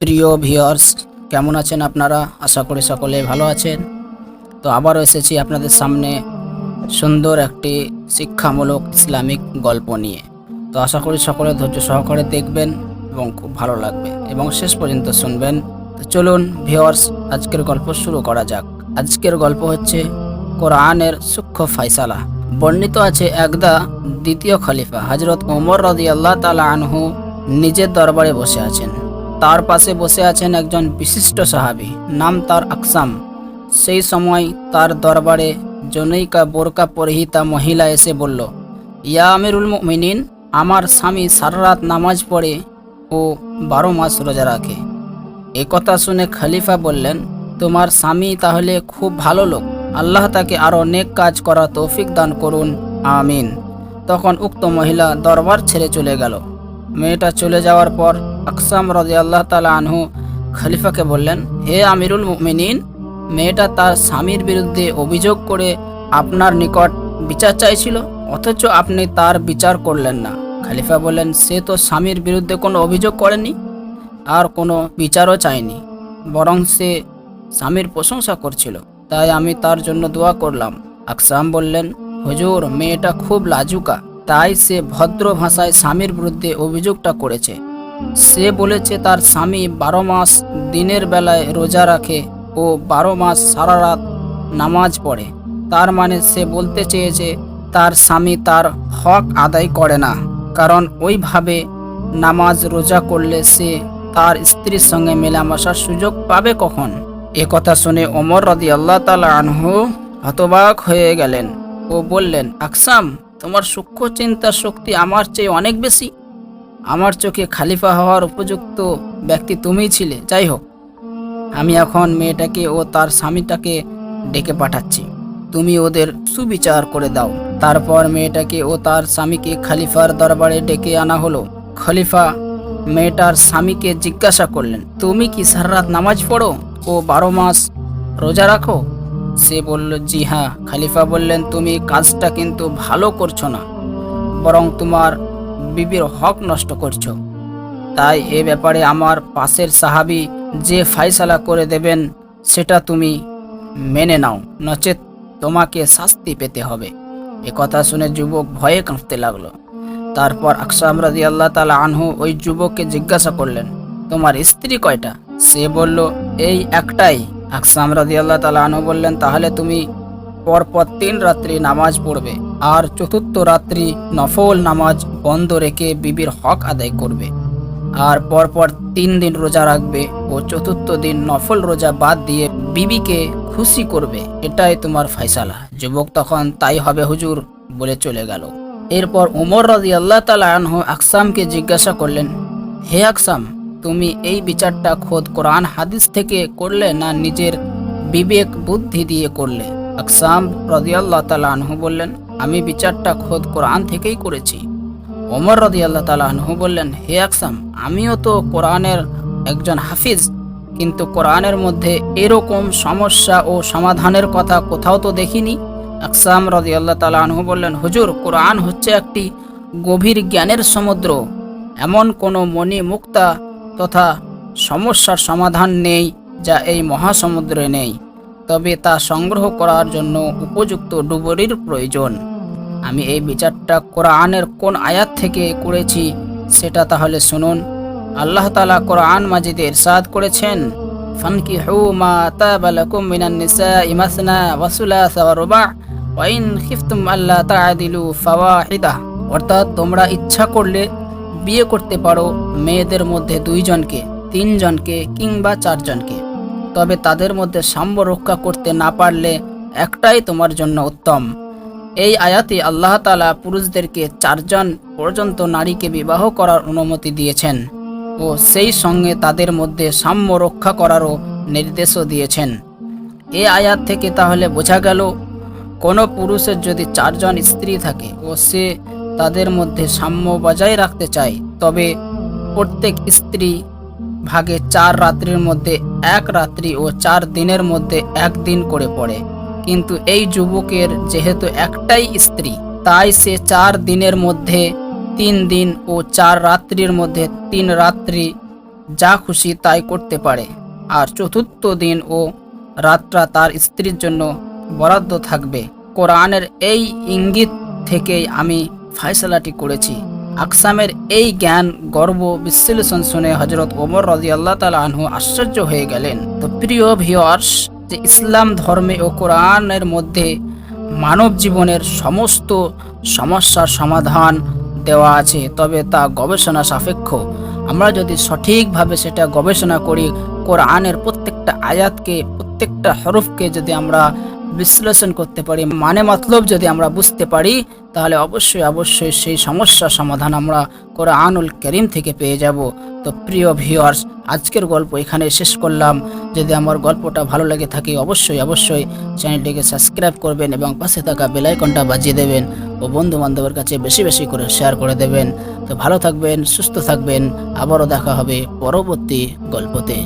প্রিয় ভিউয়ার্স, কেমন আছেন আপনারা? আশা করি সকলে ভালো আছেন। তো আবারও এসেছি আপনাদের সামনে সুন্দর একটি শিক্ষামূলক ইসলামিক গল্প নিয়ে। তো আশা করি সকলে ধৈর্য সহকারে দেখবেন এবং খুব ভালো লাগবে। এবং শেষ পর্যন্ত শুনবেন। তো চলুন ভিউয়ার্স, আজকের গল্প শুরু করা যাক। আজকের গল্প হচ্ছে কোরআনের সূক্ষ্ম ফাইসালা বর্ণিত আছে একদা দ্বিতীয় খলিফা হজরত ওমর রদি আল্লাহ তালা আনহু নিজের দরবারে বসে আছেন। তার পাশে বসে আছেন একজন বিশিষ্ট সাহাবী, নাম তার আকসাম। সেই সময় তার দরবারে জনৈকা বোরকা পরিহিতা মহিলা এসে বলল, ইয়া আমিরুল মিনিন আমার স্বামী সারা রাত নামাজ পড়ে ও বারো মাস রোজা রাখে। এ কথা শুনে খালিফা বললেন, তোমার স্বামী তাহলে খুব ভালো লোক। আল্লাহ তাকে আরও অনেক কাজ করা তৌফিক দান করুন। আমিন। তখন উক্ত মহিলা দরবার ছেড়ে চলে গেল। মেয়েটা চলে যাওয়ার পর আকসাম রাজি আল্লাহ তালা আনহু খলিফাকে বললেন, হে আমিরুল মুমিনিন, মেয়েটা তার স্বামীর বিরুদ্ধে অভিযোগ করে আপনার নিকট বিচার চাইছিল, অথচ আপনি তার বিচার করলেন না। খালিফা বললেন, সে তো স্বামীর বিরুদ্ধে কোনো অভিযোগ করেনি, আর কোনো বিচারও চায়নি বরং সে স্বামীর প্রশংসা করছিল, তাই আমি তার জন্য দোয়া করলাম। আকসাম বললেন, হুজুর, মেয়েটা খুব লাজুকা, তাই সে ভদ্র ভাষায় স্বামীর বিরুদ্ধে অভিযোগটা করেছে। সে বলেছে তার স্বামী বারো মাস দিনের বেলায় রোজা রাখে ও বারো মাস সারা রাত নামাজ পড়ে। তার মানে সে বলতে চেয়েছে, তার স্বামী তার হক আদায় করে না, কারণ ওইভাবে নামাজ রোজা করলে সে তার স্ত্রীর সঙ্গে মেলামেশার সুযোগ পাবে কখন? কথা শুনে ওমর রদি আল্লাহ তালা আনহু হতবাক হয়ে গেলেন ও বললেন, আকসাম, তোমার সূক্ষ্ম চিন্তার শক্তি আমার চেয়ে অনেক বেশি। আমার চোখে খালিফা হওয়ার উপযুক্ত ব্যক্তি তুমিই ছিলে যাই হোক আমি এখন মেয়েটাকে ও তার স্বামীটাকে ডেকে পাঠাচ্ছি। তুমি ওদের সুবিচার করে দাও। তারপর মেয়েটাকে ও তার স্বামীকে খালিফার দরবারে ডেকে আনা হলো। খলিফা মেয়েটার স্বামীকে জিজ্ঞাসা করলেন, তুমি কি সারা রাত নামাজ পড়ো ও বারো মাস রোজা রাখো? সে বলল, জি হ্যাঁ। খালিফা বললেন, তুমি কাজটা কিন্তু ভালো করছ না, বরং তোমার বিবির হক নষ্ট করছ। তাই এ ব্যাপারে আমার পাশের সাহাবি যে ফাইসালা করে দেবেন, সেটা তুমি মেনে নাও। নচেত তোমাকে শাস্তি পেতে হবে। এ কথা শুনে যুবক ভয়ে কাঁপতে লাগল। তারপর আকসাম রাজি আল্লাহ তালা আনহু ওই যুবককে জিজ্ঞাসা করলেন, তোমার স্ত্রী কয়টা? সে বলল, এই একটাই। আকসাম রাজি আল্লাহ তালা আনহু বললেন, তাহলে তুমি পরপর তিন রাত্রি নামাজ পড়বে। আর চতুর্থ রাত্রি নফল নামাজ বন্ধ রেখে বিবির হক আদায় করবে। আর পরপর তিন দিন রোজা রাখবে ও চতুর্থ দিন নফল রোজা বাদ দিয়ে বিবিকে খুশি করবে। এটাই তোমার ফয়সালা। যুবক তখন তাই হবে হুজুর বলে চলে গেল। এরপর উমর রাজি আল্লাহ তালা আনহু আকসামকে জিজ্ঞাসা করলেন, হে আকসাম, তুমি এই বিচারটা খোদ কোরআন হাদিস থেকে করলে না নিজের বিবেক বুদ্ধি দিয়ে করলে? আকসাম রদিয়াল্লাহ তালা আনহু বললেন আমি বিচারটা খোদ কোরআন থেকেই করেছি। ওমর রদি আল্লাহ তালা আনহু বললেন, হে আকসাম, আমিও তো কোরআনের একজন হাফিজ, কিন্তু কোরআনের মধ্যে এরকম সমস্যা ও সমাধানের কথা কোথাও তো দেখিনি। আকসাম রদি আল্লাহ তালা আনহু বললেন, হুজুর, কোরআন হচ্ছে একটি গভীর জ্ঞানের সমুদ্র। এমন কোনো মণি মুক্তা তথা সমস্যার সমাধান নেই যা এই মহাসমুদ্রে নেই। তবে তা সংগ্রহ করার জন্য উপযুক্ত ডুবরির প্রয়োজন। আমি এই বিচারটা কোরআনের কোন আয়াত থেকে করেছি সেটা তাহলে শুনুন। আল্লাহ তালা কোরআন মাজিদে ইরশাদ করেছেন ফানকি হু মা তাবালাকুম মিনান নিসা ইমাসনা ওয়াসুলাসা ওয়া রুবা, ওয়া খিফতুম আল্লাহ তাআদিলু ফাওয়াহিদা অর্থাৎ তোমরা ইচ্ছা করলে বিয়ে করতে পারো মেয়েদের মধ্যে দুইজনকে, তিনজনকে কিংবা চারজনকে। তবে তাদের মধ্যে সাম্য রক্ষা করতে না পারলে একটাই তোমার জন্য উত্তম। এই আয়াতে আল্লাহ তালা পুরুষদেরকে চারজন পর্যন্ত নারীকে বিবাহ করার অনুমতি দিয়েছেন ও সেই সঙ্গে তাদের মধ্যে সাম্য রক্ষা করারও নির্দেশও দিয়েছেন। এই আয়াত থেকে তাহলে বোঝা গেল, কোনো পুরুষের যদি চারজন স্ত্রী থাকে ও সে তাদের মধ্যে সাম্য বজায় রাখতে চায়, তবে প্রত্যেক স্ত্রী ভাগে চার রাত্রির মধ্যে এক রাত্রি ও চার দিনের মধ্যে এক দিন করে পড়ে। কিন্তু এই যুবকের যেহেতু একটাই স্ত্রী, তাই সে চার দিনের মধ্যে তিন দিন ও চার রাত্রির মধ্যে তিন রাত্রি যা খুশি তাই করতে পারে। আর চতুর্থ দিন ও রাতটা তার স্ত্রীর জন্য বরাদ্দ থাকবে। কোরআনের এই ইঙ্গিত থেকেই আমি ফয়সালাটি করেছি। আকসামের এই জ্ঞান, গর্ব, বিশ্লেষণ শুনে হজরত ওমর রাজি আল্লাহ আনহু আশ্চর্য হয়ে গেলেন। তো প্রিয় ভিওয়ার্স যে ইসলাম ধর্মে ও কোরআনের মধ্যে মানব জীবনের সমস্ত সমস্যার সমাধান দেওয়া আছে, তবে তা গবেষণা সাপেক্ষ। আমরা যদি সঠিকভাবে সেটা গবেষণা করি, কোরআনের প্রত্যেকটা আয়াতকে, প্রত্যেকটা হরফকে যদি আমরা বিশ্লেষণ করতে পারি। মানে মতলব যদি আমরা বুঝতে পারি, তাহলে অবশ্যই অবশ্যই সেই সমস্যার সমাধান আমরা কোরআনুল করিম থেকে পেয়ে যাব। তো প্রিয় ভিউয়ার্স আজকের গল্প এখানে শেষ করলাম। যদি আমার গল্পটা ভালো লেগে থাকে, অবশ্যই অবশ্যই চ্যানেলটিকে সাবস্ক্রাইব করবেন এবং পাশে থাকা বেলাইকনটা বাজিয়ে দেবেন ও বন্ধু বান্ধবের কাছে বেশি বেশি করে শেয়ার করে দেবেন। তো ভালো থাকবেন, সুস্থ থাকবেন। আবারও দেখা হবে পরবর্তী গল্পতে।